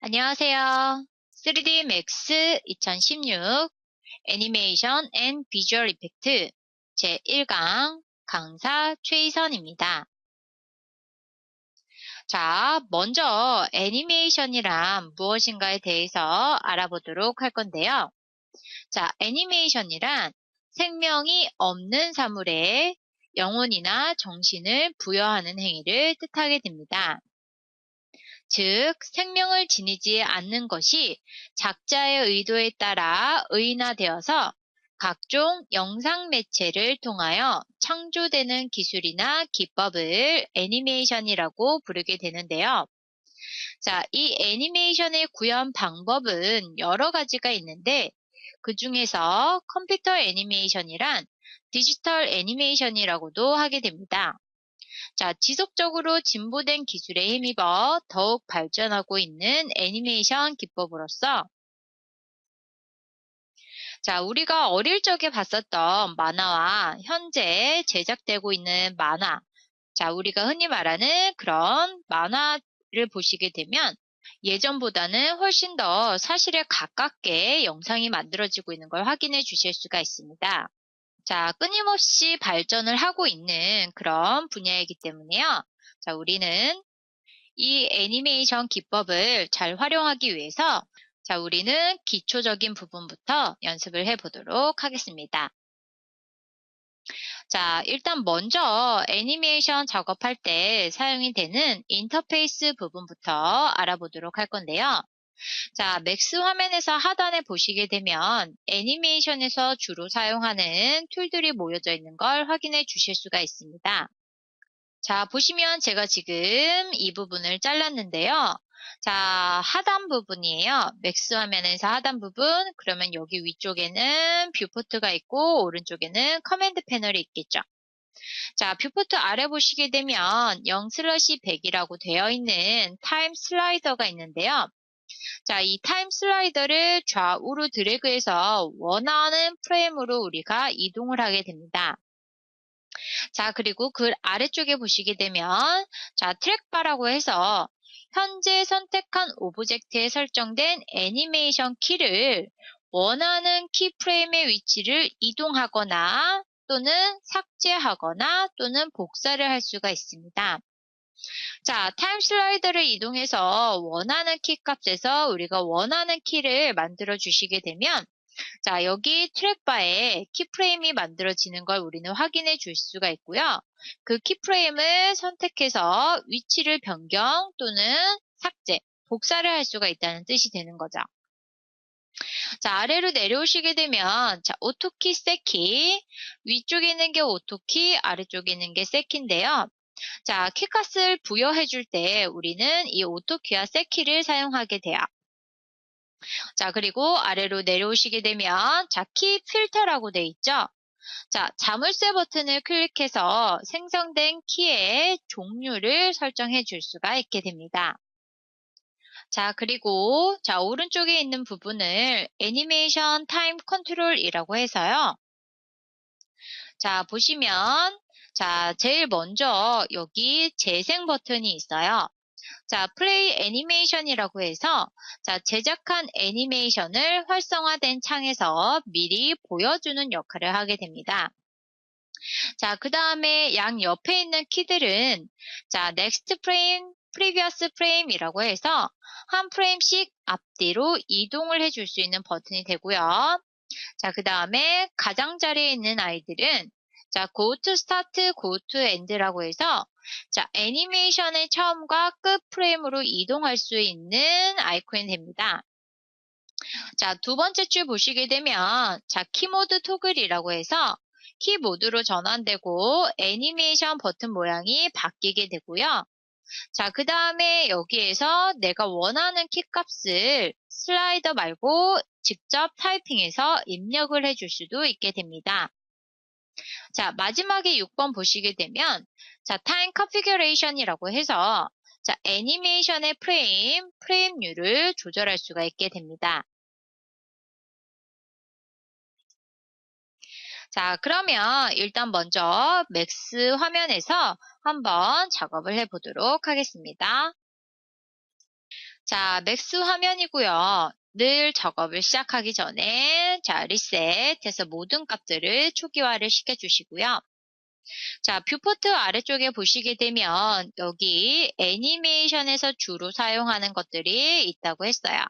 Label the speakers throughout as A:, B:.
A: 안녕하세요. 3D Max 2016 애니메이션 앤 비주얼 이펙트 제1강 강사 최희선입니다. 자, 먼저 애니메이션이란 무엇인가에 대해서 알아보도록 할 건데요. 자, 애니메이션이란 생명이 없는 사물에 영혼이나 정신을 부여하는 행위를 뜻하게 됩니다. 즉, 생명을 지니지 않는 것이 작자의 의도에 따라 의인화되어서 각종 영상 매체를 통하여 창조되는 기술이나 기법을 애니메이션이라고 부르게 되는데요. 자, 이 애니메이션의 구현 방법은 여러 가지가 있는데 그 중에서 컴퓨터 애니메이션이란 디지털 애니메이션이라고도 하게 됩니다. 자, 지속적으로 진보된 기술에 힘입어 더욱 발전하고 있는 애니메이션 기법으로서 자, 우리가 어릴 적에 봤었던 만화와 현재 제작되고 있는 만화. 자, 우리가 흔히 말하는 그런 만화를 보시게 되면 예전보다는 훨씬 더 사실에 가깝게 영상이 만들어지고 있는 걸 확인해 주실 수가 있습니다. 자, 끊임없이 발전을 하고 있는 그런 분야이기 때문에요. 자, 우리는 이 애니메이션 기법을 잘 활용하기 위해서 자, 우리는 기초적인 부분부터 연습을 해 보도록 하겠습니다. 자, 일단 먼저 애니메이션 작업할 때 사용이 되는 인터페이스 부분부터 알아보도록 할 건데요. 자, 맥스 화면에서 하단에 보시게 되면 애니메이션에서 주로 사용하는 툴들이 모여져 있는 걸 확인해 주실 수가 있습니다. 자, 보시면 제가 지금 이 부분을 잘랐는데요. 자, 하단 부분이에요. 맥스 화면에서 하단 부분. 그러면 여기 위쪽에는 뷰포트가 있고 오른쪽에는 커맨드 패널이 있겠죠. 자, 뷰포트 아래 보시게 되면 0 슬러시 100이라고 되어 있는 타임 슬라이더가 있는데요. 자, 이 타임 슬라이더를 좌우로 드래그해서 원하는 프레임으로 우리가 이동을 하게 됩니다. 자, 그리고 그 아래쪽에 보시게 되면 자, 트랙바라고 해서 현재 선택한 오브젝트에 설정된 애니메이션 키를 원하는 키 프레임의 위치를 이동하거나 또는 삭제하거나 또는 복사를 할 수가 있습니다. 자, 타임 슬라이더를 이동해서 원하는 키 값에서 우리가 원하는 키를 만들어 주시게 되면 자, 여기 트랙바에 키프레임이 만들어지는 걸 우리는 확인해 줄 수가 있고요. 그 키프레임을 선택해서 위치를 변경 또는 삭제, 복사를 할 수가 있다는 뜻이 되는 거죠. 자, 아래로 내려오시게 되면, 자, 오토키, 세키. 위쪽에 있는 게 오토키, 아래쪽에 있는 게 세키인데요. 자, 키값을 부여해 줄 때 우리는 이 오토키와 세키를 사용하게 돼요. 자, 그리고 아래로 내려오시게 되면 자, 키 필터라고 돼 있죠? 자, 자물쇠 버튼을 클릭해서 생성된 키의 종류를 설정해 줄 수가 있게 됩니다. 자, 그리고 자, 오른쪽에 있는 부분을 애니메이션 타임 컨트롤이라고 해서요. 자, 보시면 자, 제일 먼저 여기 재생 버튼이 있어요. 자, 플레이 애니메이션이라고 해서 자, 제작한 애니메이션을 활성화된 창에서 미리 보여주는 역할을 하게 됩니다. 자, 그 다음에 양 옆에 있는 키들은 자, next frame, previous frame이라고 해서 한 프레임씩 앞뒤로 이동을 해줄 수 있는 버튼이 되고요. 자, 그 다음에 가장자리에 있는 아이들은 자, go to start, go to end라고 해서 자, 애니메이션의 처음과 끝 프레임으로 이동할 수 있는 아이콘이 됩니다. 자, 두 번째 줄 보시게 되면 자, 키모드 토글이라고 해서 키모드로 전환되고 애니메이션 버튼 모양이 바뀌게 되고요. 자, 그 다음에 여기에서 내가 원하는 키 값을 슬라이더 말고 직접 타이핑해서 입력을 해줄 수도 있게 됩니다. 자, 마지막에 6번 보시게 되면 자, 타임 컨피규레이션이라고 해서 자, 애니메이션의 프레임, 프레임률을 조절할 수가 있게 됩니다. 자, 그러면 일단 먼저 맥스 화면에서 한번 작업을 해보도록 하겠습니다. 자, 맥스 화면이고요. 늘 작업을 시작하기 전에 자, 리셋해서 모든 값들을 초기화를 시켜주시고요. 자, 뷰포트 아래쪽에 보시게 되면 여기 애니메이션에서 주로 사용하는 것들이 있다고 했어요.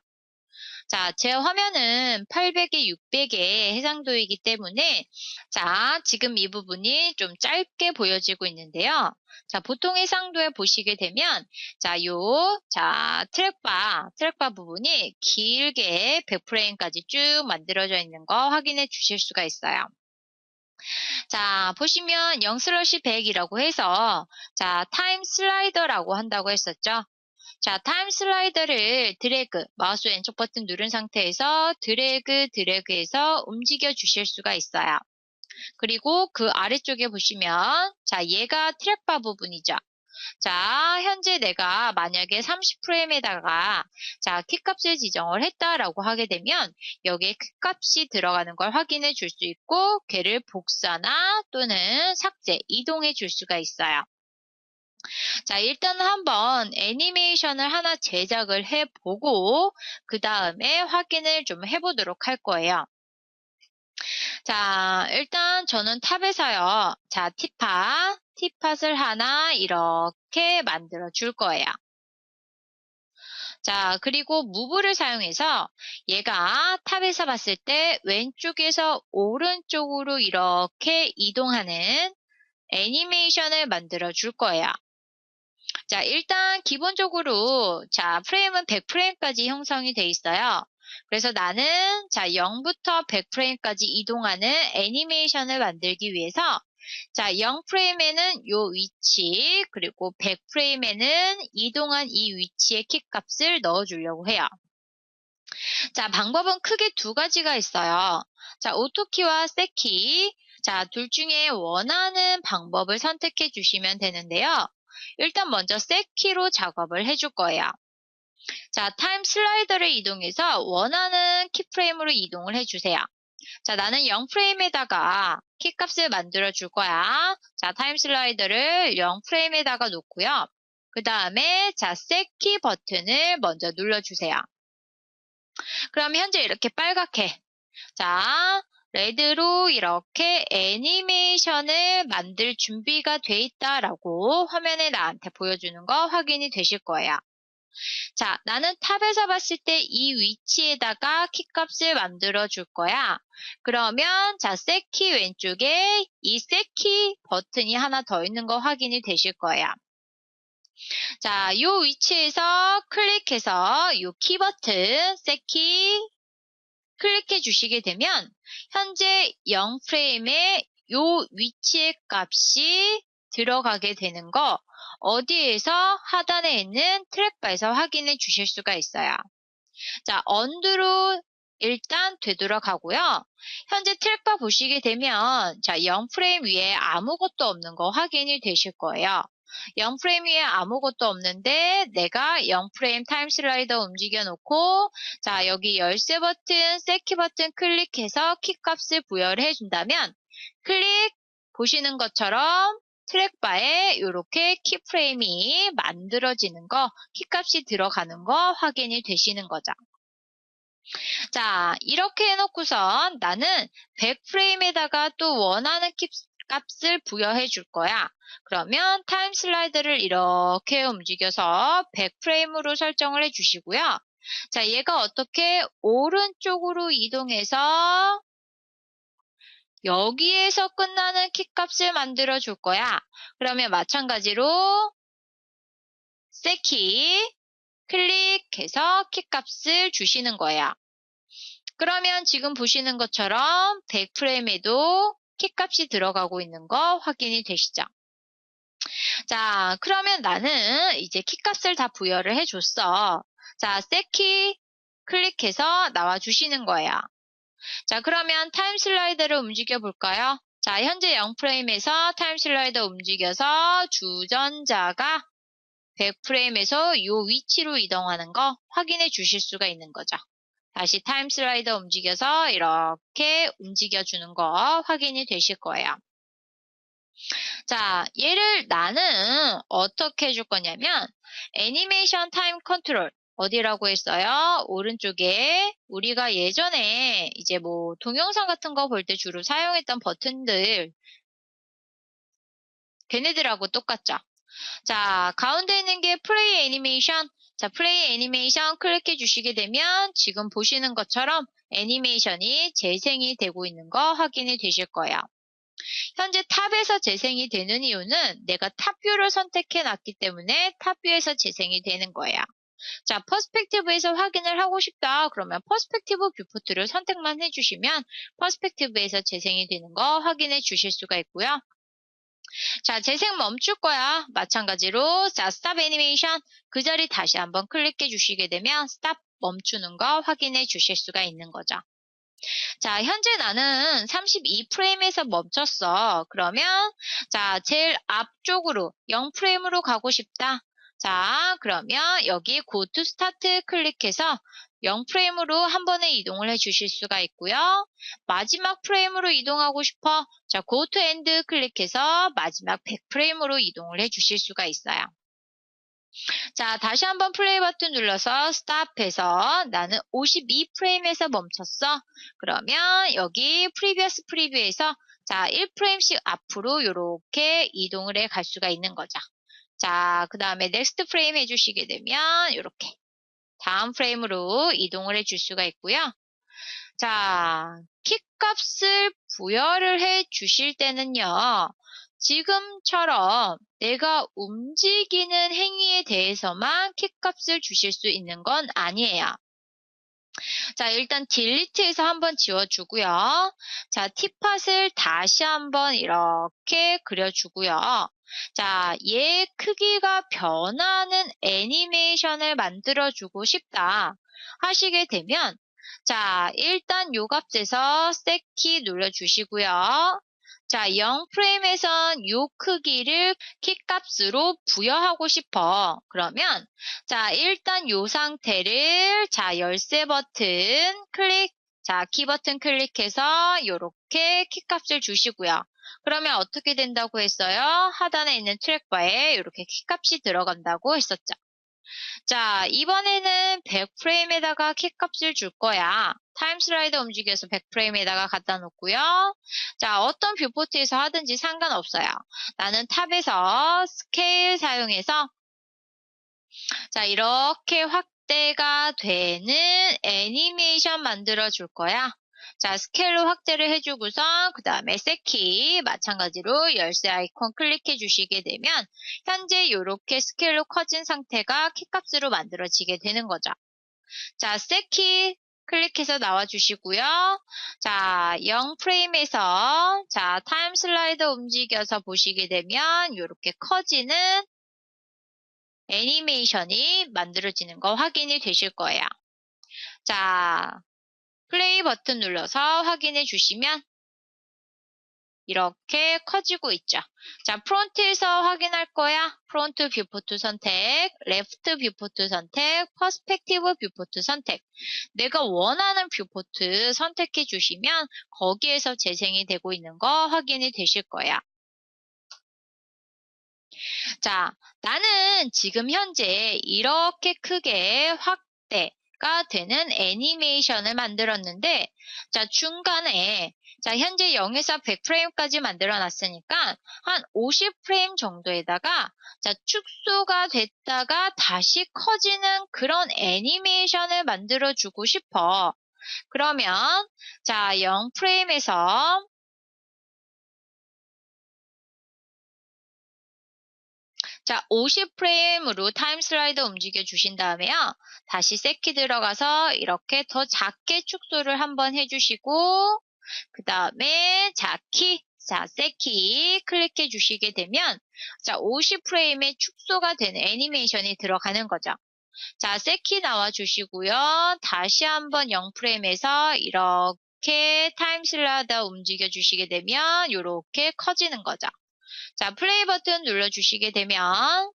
A: 자, 제 화면은 800에 600에 해상도이기 때문에 자, 지금 이 부분이 좀 짧게 보여지고 있는데요. 자, 보통 해상도에 보시게 되면 자, 요 자, 트랙바, 트랙바 부분이 길게 100프레임까지 쭉 만들어져 있는 거 확인해 주실 수가 있어요. 자, 보시면 0 슬러시 100이라고 해서 자, 타임 슬라이더라고 한다고 했었죠. 자, 타임 슬라이더를 드래그, 마우스 왼쪽 버튼 누른 상태에서 드래그, 드래그해서 움직여 주실 수가 있어요. 그리고 그 아래쪽에 보시면 자, 얘가 트랙바 부분이죠. 자, 현재 내가 만약에 30프레임에다가 자, 키값을 지정을 했다라고 하게 되면 여기에 키값이 들어가는 걸 확인해 줄 수 있고 걔를 복사나 또는 삭제, 이동해 줄 수가 있어요. 자, 일단 한번 애니메이션을 하나 제작을 해보고 그 다음에 확인을 좀 해보도록 할 거예요. 자, 일단 저는 탑에서요. 자, 티팟, 티팟을 하나 이렇게 만들어 줄 거예요. 자, 그리고 무브를 사용해서 얘가 탑에서 봤을 때 왼쪽에서 오른쪽으로 이렇게 이동하는 애니메이션을 만들어 줄 거예요. 자, 일단 기본적으로 자, 프레임은 100프레임까지 형성이 돼 있어요. 그래서 나는 자, 0부터 100프레임까지 이동하는 애니메이션을 만들기 위해서 자, 0프레임에는 요 위치, 그리고 100프레임에는 이동한 이 위치의 키 값을 넣어 주려고 해요. 자, 방법은 크게 두 가지가 있어요. 자, 오토키와 세키. 자, 둘 중에 원하는 방법을 선택해 주시면 되는데요. 일단 먼저 세키로 작업을 해줄 거예요. 자, 타임 슬라이더를 이동해서 원하는 키프레임으로 이동을 해주세요. 자, 나는 0프레임에다가 키값을 만들어 줄 거야. 자, 타임 슬라이더를 0프레임에다가 놓고요. 그 다음에 자, 세키 버튼을 먼저 눌러주세요. 그럼 현재 이렇게 빨갛게 자, 레드로 이렇게 애니메이션을 만들 준비가 돼 있다라고 화면에 나한테 보여주는 거 확인이 되실 거예요. 자, 나는 탑에서 봤을 때 이 위치에다가 키값을 만들어 줄 거야. 그러면 자, 세키 왼쪽에 이 세키 버튼이 하나 더 있는 거 확인이 되실 거예요. 자, 이 위치에서 클릭해서 이키 버튼, 세키 클릭해 주시게 되면 현재 0 프레임에 요 위치의 값이 들어가게 되는 거 어디에서 하단에 있는 트랙바에서 확인해 주실 수가 있어요. 자, 언두로 일단 되돌아가고요. 현재 트랙바 보시게 되면 자, 0 프레임 위에 아무것도 없는 거 확인이 되실 거예요. 0 프레임 위에 아무것도 없는데 내가 0 프레임 타임 슬라이더 움직여 놓고 자 여기 열쇠 버튼, 세키 버튼 클릭해서 키 값을 부여를 해준다면 클릭 보시는 것처럼 트랙바에 이렇게 키프레임이 만들어지는 거, 키값이 들어가는 거 확인이 되시는 거죠. 자, 이렇게 해놓고선 나는 100프레임에다가 또 원하는 키 값을 부여해 줄 거야. 그러면 타임 슬라이드를 이렇게 움직여서 100프레임으로 설정을 해 주시고요. 자, 얘가 어떻게 오른쪽으로 이동해서 여기에서 끝나는 키 값을 만들어 줄 거야. 그러면 마찬가지로 세키 클릭해서 키 값을 주시는 거예요. 그러면 지금 보시는 것처럼 100프레임에도 키값이 들어가고 있는 거 확인이 되시죠? 자, 그러면 나는 이제 키값을 다 부여를 해줬어. 자, 세키 클릭해서 나와주시는 거예요. 자, 그러면 타임 슬라이더를 움직여 볼까요? 자, 현재 0프레임에서 타임 슬라이더 움직여서 주전자가 100프레임에서 이 위치로 이동하는 거 확인해 주실 수가 있는 거죠. 다시 타임 슬라이더 움직여서 이렇게 움직여 주는 거 확인이 되실 거예요. 자, 얘를 나는 어떻게 해줄 거냐면 애니메이션 타임 컨트롤 어디라고 했어요? 오른쪽에 우리가 예전에 이제 뭐 동영상 같은 거 볼 때 주로 사용했던 버튼들 걔네들하고 똑같죠? 자, 가운데 있는 게 플레이 애니메이션. 자, 플레이 애니메이션 클릭해 주시게 되면 지금 보시는 것처럼 애니메이션이 재생이 되고 있는 거 확인이 되실 거예요. 현재 탑에서 재생이 되는 이유는 내가 탑뷰를 선택해 놨기 때문에 탑뷰에서 재생이 되는 거예요. 자, 퍼스펙티브에서 확인을 하고 싶다. 그러면 퍼스펙티브 뷰포트를 선택만 해주시면 퍼스펙티브에서 재생이 되는 거 확인해 주실 수가 있고요. 자, 재생 멈출 거야. 마찬가지로 자, 스탑 애니메이션 그 자리 다시 한번 클릭해 주시게 되면 스탑 멈추는 거 확인해 주실 수가 있는 거죠. 자, 현재 나는 32프레임에서 멈췄어. 그러면 자, 제일 앞쪽으로 0프레임으로 가고 싶다. 자, 그러면 여기 Go Start 클릭해서 0 프레임으로 한 번에 이동을 해 주실 수가 있고요. 마지막 프레임으로 이동하고 싶어. 자, Go to End 클릭해서 마지막 100 프레임으로 이동을 해 주실 수가 있어요. 자, 다시 한번 플레이 버튼 눌러서 스탑해서 나는 52 프레임에서 멈췄어. 그러면 여기 프리비어스 프리뷰에서 자, 1프레임씩 앞으로 이렇게 이동을 해 갈 수가 있는 거죠. 자, 그 다음에 넥스트 프레임 해주시게 되면 이렇게 다음 프레임으로 이동을 해 줄 수가 있고요. 자, 키 값을 부여를 해 주실 때는요. 지금처럼 내가 움직이는 행위에 대해서만 키 값을 주실 수 있는 건 아니에요. 자, 일단 딜리트해서 한번 지워주고요. 자, 티팟을 다시 한번 이렇게 그려주고요. 자, 얘 크기가 변하는 애니메이션을 만들어주고 싶다 하시게 되면 자, 일단 요 값에서 셋키 눌러주시고요. 자, 0 프레임에선 요 크기를 키값으로 부여하고 싶어. 그러면 자, 일단 요 상태를 자, 열쇠 버튼 클릭 자, 키 버튼 클릭해서 요렇게 키값을 주시고요. 그러면 어떻게 된다고 했어요? 하단에 있는 트랙바에 이렇게 키값이 들어간다고 했었죠. 자, 이번에는 100프레임에다가 키값을 줄 거야. 타임 슬라이더 움직여서 100프레임에다가 갖다 놓고요. 자, 어떤 뷰포트에서 하든지 상관없어요. 나는 탑에서 스케일 사용해서 자, 이렇게 확대가 되는 애니메이션 만들어 줄 거야. 자, 스케일로 확대를 해주고서 그 다음에 세키 마찬가지로 열쇠 아이콘 클릭해 주시게 되면 현재 이렇게 스케일로 커진 상태가 키값으로 만들어지게 되는 거죠. 자, 세키 클릭해서 나와 주시고요. 자, 0 프레임에서 자, 타임 슬라이더 움직여서 보시게 되면 이렇게 커지는 애니메이션이 만들어지는 거 확인이 되실 거예요. 자, 플레이 버튼 눌러서 확인해 주시면 이렇게 커지고 있죠. 자, 프론트에서 확인할 거야. 프론트 뷰포트 선택, 레프트 뷰포트 선택, 퍼스펙티브 뷰포트 선택. 내가 원하는 뷰포트 선택해 주시면 거기에서 재생이 되고 있는 거 확인이 되실 거야. 자, 나는 지금 현재 이렇게 크게 확대, 가 되는 애니메이션을 만들었는데 자 중간에 자 현재 0에서 100프레임까지 만들어 놨으니까 한 50프레임 정도에다가 자 축소가 됐다가 다시 커지는 그런 애니메이션을 만들어 주고 싶어. 그러면 자 0프레임에서 자, 50프레임으로 타임 슬라이더 움직여 주신 다음에요. 다시 세키 들어가서 이렇게 더 작게 축소를 한번 해주시고 그 다음에 자, 키, 자, 세키 클릭해 주시게 되면 자, 50프레임의 축소가 되는 애니메이션이 들어가는 거죠. 자, 세키 나와 주시고요. 다시 한번 0프레임에서 이렇게 타임 슬라이더 움직여 주시게 되면 이렇게 커지는 거죠. 자, 플레이 버튼 눌러주시게 되면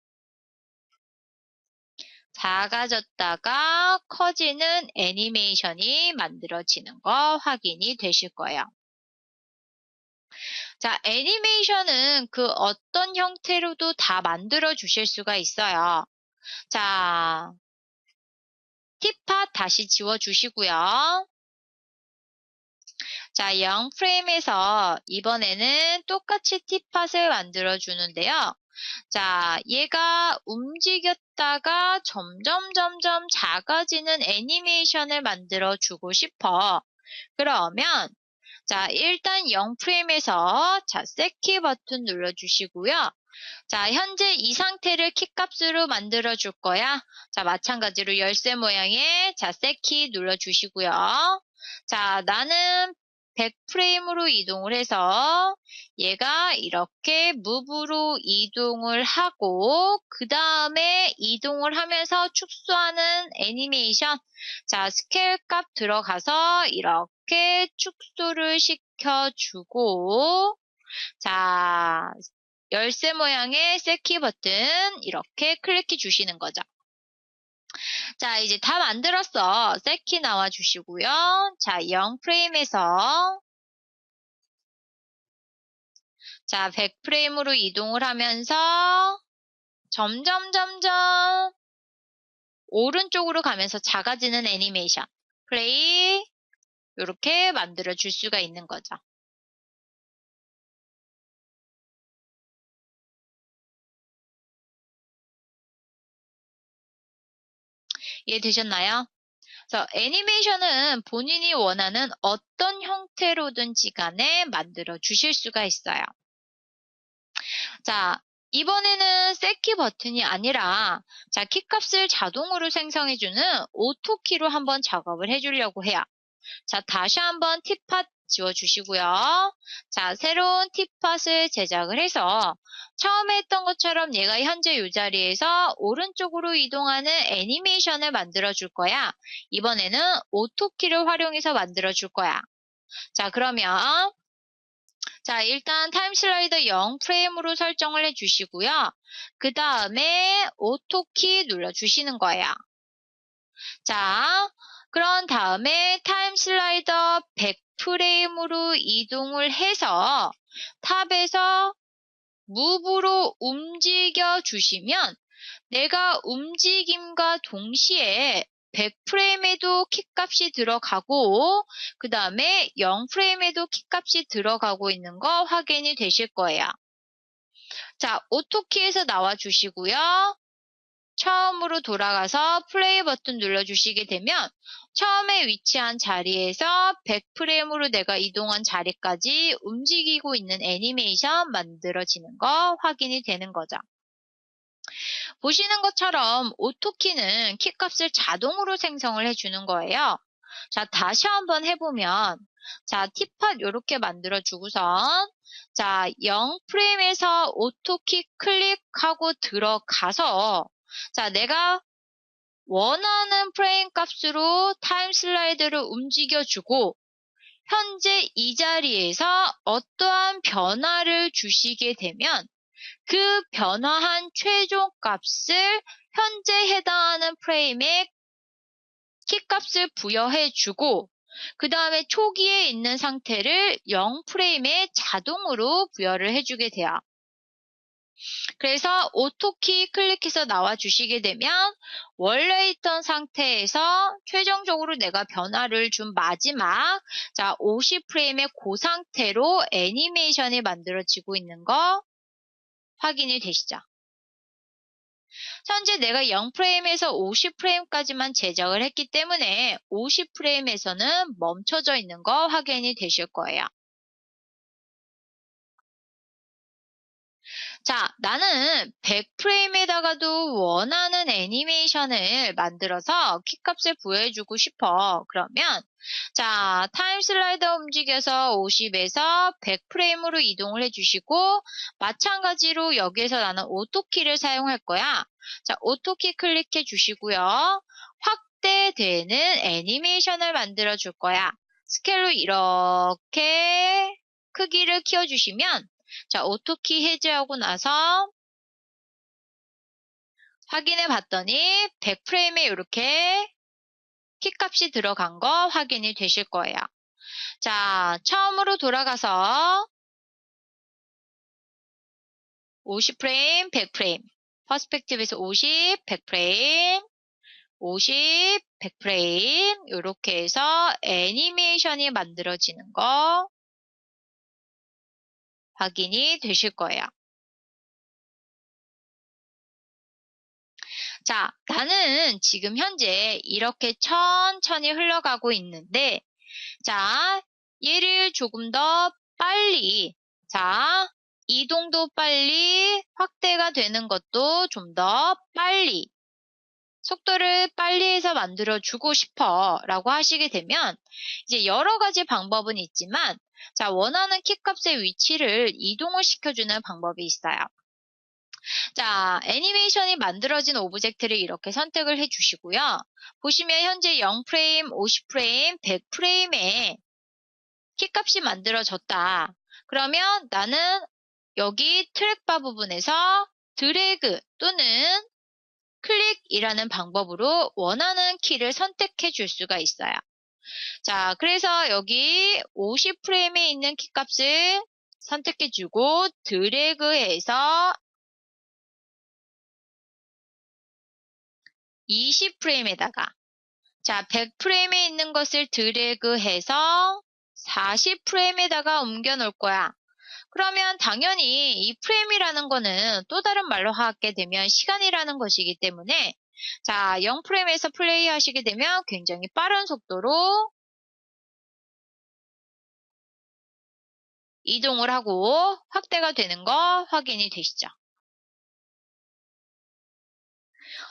A: 작아졌다가 커지는 애니메이션이 만들어지는 거 확인이 되실 거예요. 자, 애니메이션은 그 어떤 형태로도 다 만들어 주실 수가 있어요. 자, 티팟 다시 지워 주시고요. 자, 0 프레임에서 이번에는 똑같이 티팟을 만들어 주는데요. 자, 얘가 움직였다가 점점 점점 작아지는 애니메이션을 만들어 주고 싶어. 그러면 자, 일단 0 프레임에서 자, 셋키 버튼 눌러 주시고요. 자, 현재 이 상태를 키값으로 만들어 줄 거야. 자, 마찬가지로 열쇠 모양의 자, 셋키 눌러 주시고요. 자, 나는 100 프레임으로 이동을 해서 얘가 이렇게 무브로 이동을 하고 그 다음에 이동을 하면서 축소하는 애니메이션 자 스케일 값 들어가서 이렇게 축소를 시켜주고 자 열쇠 모양의 세키 버튼 이렇게 클릭해 주시는 거죠. 자, 이제 다 만들었어. 세키 나와 주시고요. 자, 0 프레임에서 자, 100 프레임으로 이동을 하면서 점점 점점 오른쪽으로 가면서 작아지는 애니메이션 플레이 이렇게 만들어 줄 수가 있는 거죠. 이해되셨나요? 그래서 애니메이션은 본인이 원하는 어떤 형태로든지 간에 만들어 주실 수가 있어요. 자, 이번에는 세키 버튼이 아니라 자, 키값을 자동으로 생성해주는 오토키로 한번 작업을 해주려고 해요. 자, 다시 한번 티팟 지워주시고요. 자, 새로운 티팟을 제작을 해서 처음에 했던 것처럼 얘가 현재 이 자리에서 오른쪽으로 이동하는 애니메이션을 만들어 줄 거야. 이번에는 오토키를 활용해서 만들어 줄 거야. 자, 그러면 자, 일단 타임 슬라이더 0 프레임으로 설정을 해 주시고요. 그 다음에 오토키 눌러 주시는 거예요. 자, 그런 다음에 타임 슬라이더 100 프레임으로 이동을 해서 탑에서 무브로 움직여 주시면 내가 움직임과 동시에 100프레임에도 키값이 들어가고 그 다음에 0프레임에도 키값이 들어가고 있는 거 확인이 되실 거예요. 자, 오토키에서 나와 주시고요. 처음으로 돌아가서 플레이 버튼 눌러주시게 되면 처음에 위치한 자리에서 100프레임으로 내가 이동한 자리까지 움직이고 있는 애니메이션 만들어지는 거 확인이 되는 거죠. 보시는 것처럼 오토키는 키값을 자동으로 생성을 해주는 거예요. 자, 다시 한번 해보면 자, 티팟 이렇게 만들어 주고선 자, 0프레임에서 오토키 클릭하고 들어가서 자, 내가 원하는 프레임 값으로 타임 슬라이드를 움직여주고 현재 이 자리에서 어떠한 변화를 주시게 되면 그 변화한 최종 값을 현재 해당하는 프레임에 키값을 부여해주고 그 다음에 초기에 있는 상태를 0 프레임에 자동으로 부여를 해주게 돼요. 그래서 오토키 클릭해서 나와 주시게 되면 원래 있던 상태에서 최종적으로 내가 변화를 준 마지막 자 50프레임의 그 상태로 애니메이션이 만들어지고 있는 거 확인이 되시죠? 현재 내가 0프레임에서 50프레임까지만 제작을 했기 때문에 50프레임에서는 멈춰져 있는 거 확인이 되실 거예요. 자, 나는 100프레임에다가도 원하는 애니메이션을 만들어서 키값을 부여해주고 싶어. 그러면 자, 타임 슬라이더 움직여서 50에서 100프레임으로 이동을 해주시고 마찬가지로 여기에서 나는 오토키를 사용할 거야. 자, 오토키 클릭해 주시고요. 확대되는 애니메이션을 만들어 줄 거야. 스케일로 이렇게 크기를 키워주시면 자, 오토키 해제하고 나서 확인해 봤더니 100프레임에 이렇게 키값이 들어간 거 확인이 되실 거예요. 자, 처음으로 돌아가서 50프레임, 100프레임. 퍼스펙티브에서 50, 100프레임. 50, 100프레임 이렇게 해서 애니메이션이 만들어지는 거 확인이 되실 거예요. 자, 나는 지금 현재 이렇게 천천히 흘러가고 있는데, 자, 얘를 조금 더 빨리, 자, 이동도 빨리, 확대가 되는 것도 좀 더 빨리, 속도를 빨리 해서 만들어 주고 싶어 라고 하시게 되면 이제 여러 가지 방법은 있지만 자 원하는 키 값의 위치를 이동을 시켜주는 방법이 있어요. 자, 애니메이션이 만들어진 오브젝트를 이렇게 선택을 해주시고요. 보시면 현재 0프레임, 50프레임, 100프레임에 키값이 만들어졌다. 그러면 나는 여기 트랙바 부분에서 드래그 또는 클릭이라는 방법으로 원하는 키를 선택해 줄 수가 있어요. 자, 그래서 여기 50프레임에 있는 키값을 선택해 주고 드래그해서 20프레임에다가 자, 100프레임에 있는 것을 드래그해서 40프레임에다가 옮겨 놓을 거야. 그러면 당연히 이 프레임이라는 거는 또 다른 말로 하게 되면 시간이라는 것이기 때문에 자, 0프레임에서 플레이 하시게 되면 굉장히 빠른 속도로 이동을 하고 확대가 되는 거 확인이 되시죠.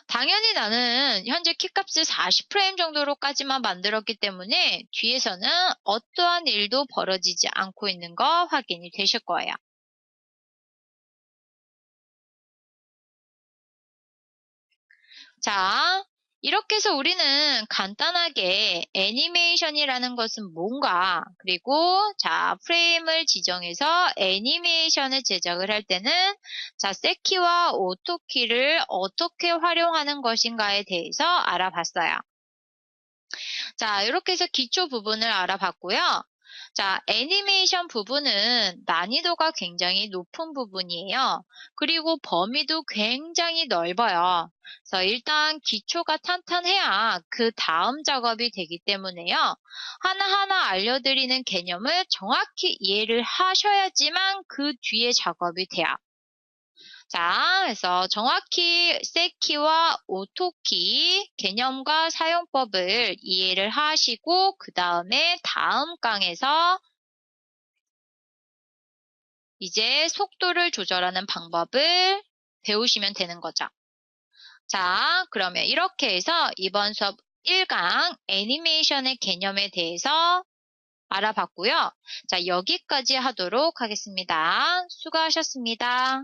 A: 당연히 나는 현재 키값을 40프레임 정도로까지만 만들었기 때문에 뒤에서는 어떠한 일도 벌어지지 않고 있는 거 확인이 되실 거예요. 자, 이렇게 해서 우리는 간단하게 애니메이션이라는 것은 뭔가 그리고 자 프레임을 지정해서 애니메이션을 제작을 할 때는 자 세키와 오토키를 어떻게 활용하는 것인가에 대해서 알아봤어요. 자 이렇게 해서 기초 부분을 알아봤고요. 자, 애니메이션 부분은 난이도가 굉장히 높은 부분이에요. 그리고 범위도 굉장히 넓어요. 그래서 일단 기초가 탄탄해야 그 다음 작업이 되기 때문에요. 하나하나 알려드리는 개념을 정확히 이해를 하셔야지만 그 뒤에 작업이 돼요. 자, 그래서 정확히 세키와 오토키 개념과 사용법을 이해를 하시고 그 다음에 다음 강에서 이제 속도를 조절하는 방법을 배우시면 되는 거죠. 자, 그러면 이렇게 해서 이번 수업 1강 애니메이션의 개념에 대해서 알아봤고요. 자, 여기까지 하도록 하겠습니다. 수고하셨습니다.